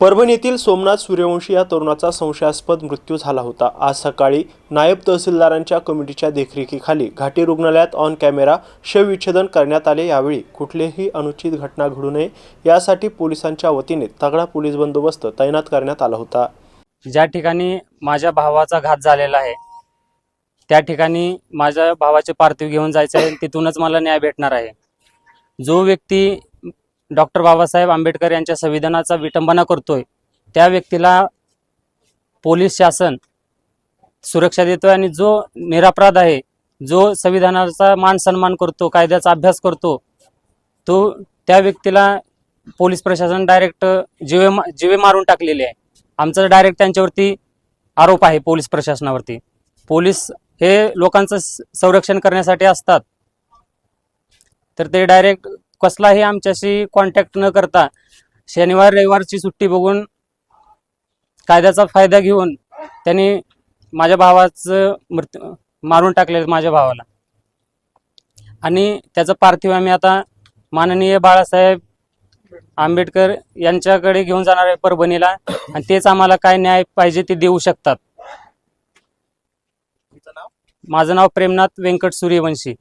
परभणीतील सोमनाथ सूर्यवंशी या तरुणाचा संशयास्पद मृत्यू झाला होता. आज सकाळी नायब तहसीलदारांच्या कमिटीच्या देखरेखीखाली घाटी रुग्णालयात ऑन कॅमेरा शवविच्छेदन करण्यात आले. यावेळी कुठलीही अनुचित घटना घडू नये यासाठी पोलिसांच्या वतीने तगडा पोलीस बंदोबस्त तैनात करण्यात आला होता. ज्या ठिकाणी माझ्या भावाचा घात झालेला आहे त्या ठिकाणी माझ्या भावाचे पार्थिव घेऊन जायचं आहे तिथूनच मला न्याय भेटणार आहे. जो व्यक्ती डॉक्टर बाबासाहेब आंबेडकर यांच्या संविधानाचा विटंबना करतोय त्या व्यक्तीला पोलीस शासन सुरक्षा देतोय आणि जो निरापराध आहे जो संविधानाचा मान सन्मान करतो कायद्याचा अभ्यास करतो तो त्या व्यक्तीला पोलीस प्रशासन डायरेक्ट जिवे मा- जिवे मारून टाकलेले आहे. आमचा डायरेक्ट त्यांच्यावरती आरोप आहे पोलीस प्रशासनावरती. पोलीस हे लोकांचं स- संरक्षण करण्यासाठी असतात. तर ते डायरेक्ट कसलाही आमच्याशी कॉन्टॅक्ट न करता शनिवार रविवारची सुट्टी बघून कायद्याचा फायदा घेऊन त्यांनी माझ्या भावाचं मृत्यू मारून टाकले माझ्या भावाला. आणि त्याचं पार्थिव आम्ही आता माननीय बाळासाहेब आंबेडकर यांच्याकडे घेऊन जाणार आहे परभणीला आणि तेच आम्हाला काय न्याय पाहिजे ते देऊ शकतात. माझं नाव प्रेमनाथ व्यंकट सूर्यवंशी.